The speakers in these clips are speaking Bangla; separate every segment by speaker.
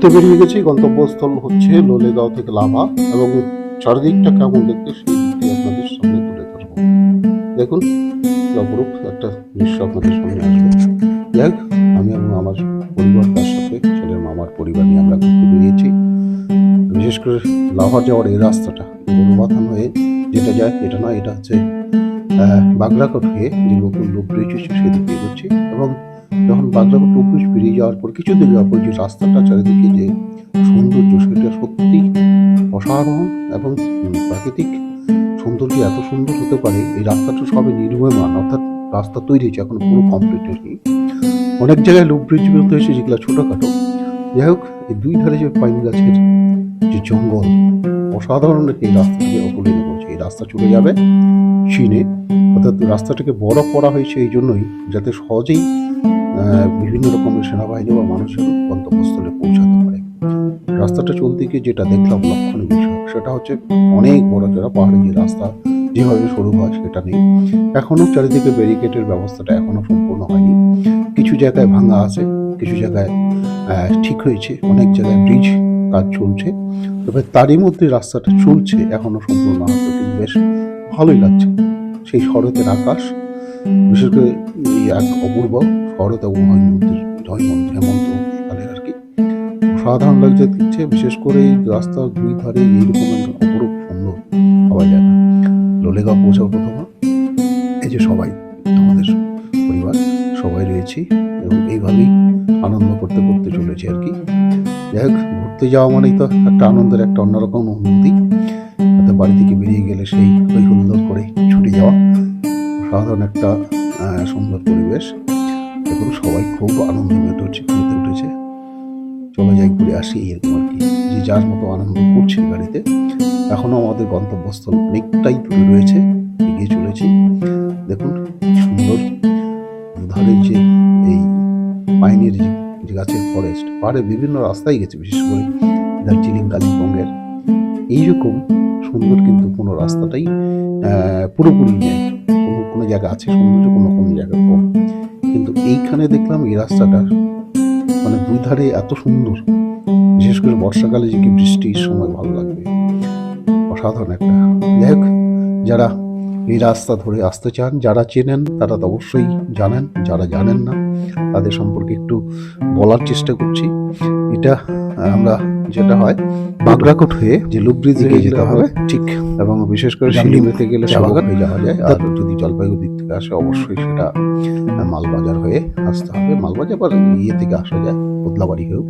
Speaker 1: ঘুরতে বেরিয়ে গেছি, গন্তব্যস্থল হচ্ছে লোলেগাঁও থেকে লাভা এবং চারিদিকটা কেমন দেখতে সেই আপনাদের সামনে তুলে ধরবো। দেখুন অপরূপ একটা দৃশ্য আপনাদের সামনে আসবে যাই আমি এবং আমার পরিবার, তার সাথে ছেলের মামার পরিবার নিয়ে আমরা ঘুরতে বেরিয়েছি। বিশেষ করে লাভার যাওয়ার এই রাস্তাটা গরুমাথান হয়ে যেটা যায়, এটা নয়, এটা হচ্ছে বাগলাকোট হয়ে যে নতুন লোক রয়েছে সেদিকে এগোচ্ছি এবং যখন লোক ব্রিজ পেরিয়ে যাওয়ার পর কিছু দূর যাওয়ার পর যে রাস্তাটা চারিদিকে যে সৌন্দর্য, সেটা সত্যি অসাধারণ এবং প্রাকৃতিক সৌন্দর্য এত সুন্দর হতে পারে, এই রাস্তাটা সবে নির্ময়মান, অর্থাৎ রাস্তা তৈরি হয়েছে, এখন পুরো কমপ্লিট হয়নি অনেক জায়গায় লুপ ব্রিজ বেরোতে হয়েছে যেগুলো ছোটোখাটো। যাই হোক, এই দুই ধারে যে পাইন গাছের যে জঙ্গল অসাধারণ এই রাস্তাটাকে অপরিণত করেছে এই রাস্তা চলে যাবে চীনে। অর্থাৎ রাস্তাটাকে বড় করা হয়েছে এই জন্যই যাতে সহজেই বিভিন্ন রকমের সেনাবাহিনী বা মানুষের গন্তব্যস্থলে পৌঁছাতে পারে। রাস্তাটা চলতে গিয়ে যেটা দেখলাম লক্ষণীয় বিষয়, সেটা হচ্ছে অনেক বড় যারা পাহাড়ে যে রাস্তা যেভাবে সরু হয় সেটা নেই। এখনও চারিদিকে ব্যারিকেডের ব্যবস্থাটা এখনও সম্পূর্ণ হয়নি। কিছু জায়গায় ভাঙা আছে, কিছু জায়গায় ঠিক হয়েছে অনেক জায়গায় ব্রিজ কাজ চলছে। তবে তারই মধ্যে রাস্তাটা চলছে, এখনও সম্পূর্ণ কিন্তু বেশ ভালোই লাগছে। সেই শরতের আকাশ, বিশেষ করে এই এক অপূর্ব শরৎ এবং হৈমন্তের হৈমন্ত আর কি। সাধারণ লাগছে দিচ্ছে বিশেষ করে রাস্তার দুই ধারে এইরকম একটা অপরূপ সুন্দর পাওয়া যায় না। লোলেগাঁও পৌঁছাবো প্রথমে। এই যে সবাই, আমাদের পরিবার, সবাই রয়েছি এবং এইভাবেই আনন্দ করতে করতে চলেছি আর কি। যাই হোক ঘুরতে যাওয়া মানেই তো একটা আনন্দের, একটা অন্যরকম অনুভূতি। হয়তো বাড়ি থেকে বেরিয়ে গেলে সেই ওই সুন্দর করে ছুটে যাওয়া সাধারণ একটা সুন্দর পরিবেশ। দেখুন, সবাই খুব আনন্দ মেতে উঠছে মেতে উঠেছে। চলে যাই, ঘুরে আসি, এরকম আর কি। যে যার মতো আনন্দ করছে গাড়িতে। এখনও আমাদের গন্তব্যস্থল অনেকটাই দূরে রয়েছে, এগিয়ে চলেছি। দেখুন, সুন্দর দুধারে যে এই পাইনের যে যে গাছের ফরেস্ট পাহাড়ে বিভিন্ন রাস্তায় গেছে, বিশেষ করে দার্জিলিং, কালিম্পংয়ের। এইরকম সুন্দর কিন্তু কোনো রাস্তাটাই পুরোপুরি নেই। কোনো কোনো জায়গা আছে, সৌন্দর্য কোনো কোনো জায়গা কম কিন্তু এইখানে দেখলাম এই রাস্তাটা মানে দুই ধারে এত সুন্দর। বিশেষ করে বর্ষাকালে যে কি বৃষ্টির সময় ভালো লাগবে। অসাধারণ একটা। যাই হোক, যারা এই রাস্তা ধরে আসতে চান যারা চেনেন তারা তো অবশ্যই জানেন যারা জানেন না তাদের সম্পর্কে একটু বলার চেষ্টা করছি। এটা আমরা যেটা হয় বাগরাকোট হয়ে যে লুব্রিজ দিকে যেতে হবে ঠিক এবং বিশেষ করে শিলিগুড়িতে গেলে সাবাগান হয়ে যাওয়া যায় আর যদি জলপাইগুড়ি দিক থেকে আসে অবশ্যই সেটা মালবাজার হয়ে আসতে হবে। মালবাজার বা ইয়ে থেকে আসা যায় বদলাবাড়ি হয়েও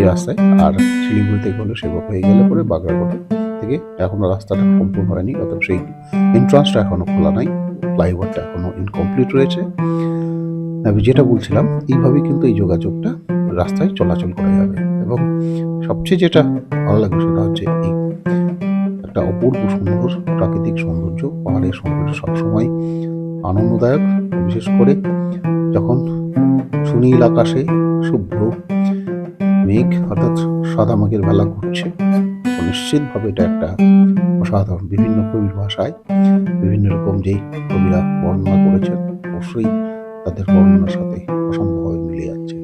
Speaker 1: এই রাস্তায়। আর শিলিগুড়ি থেকে হলে সেবক হয়ে গেলে পরে বাগরাকোটে থেকে এখনও রাস্তাটা সম্পূর্ণ হয়নি অর্থাৎ সেই এন্ট্রান্সটা এখনও খোলা নাই ফ্লাইওভারটা এখনও ইনকমপ্লিট রয়েছে। আমি যেটা বলছিলাম এইভাবেই কিন্তু এই যোগাযোগটা রাস্তায় চলাচল করা যাবে এবং সবচেয়ে যেটা ভালো লাগে সেটা হচ্ছে এই একটা অপূর্ব সুন্দর প্রাকৃতিক সৌন্দর্য পাহাড়ের সৌন্দর্য সবসময় আনন্দদায়ক বিশেষ করে যখন সুনীল আকাশে শুভ্র মেঘ অর্থাৎ সাদা মেঘের বেলা ঘুরছে নিশ্চিতভাবে এটা একটা অসাধারণ। বিভিন্ন কবির ভাষায় বিভিন্ন রকম যেই কবিরা বর্ণনা করেছেন, অবশ্যই তাদের বর্ণনার সাথে অসম্ভবভাবে মিলে যাচ্ছে।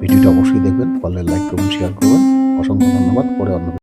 Speaker 1: ভিডিওটা অবশ্যই দেখবেন ফলে লাইক করুন শেয়ার করবেন। অসংখ্য ধন্যবাদ, পরে অন্য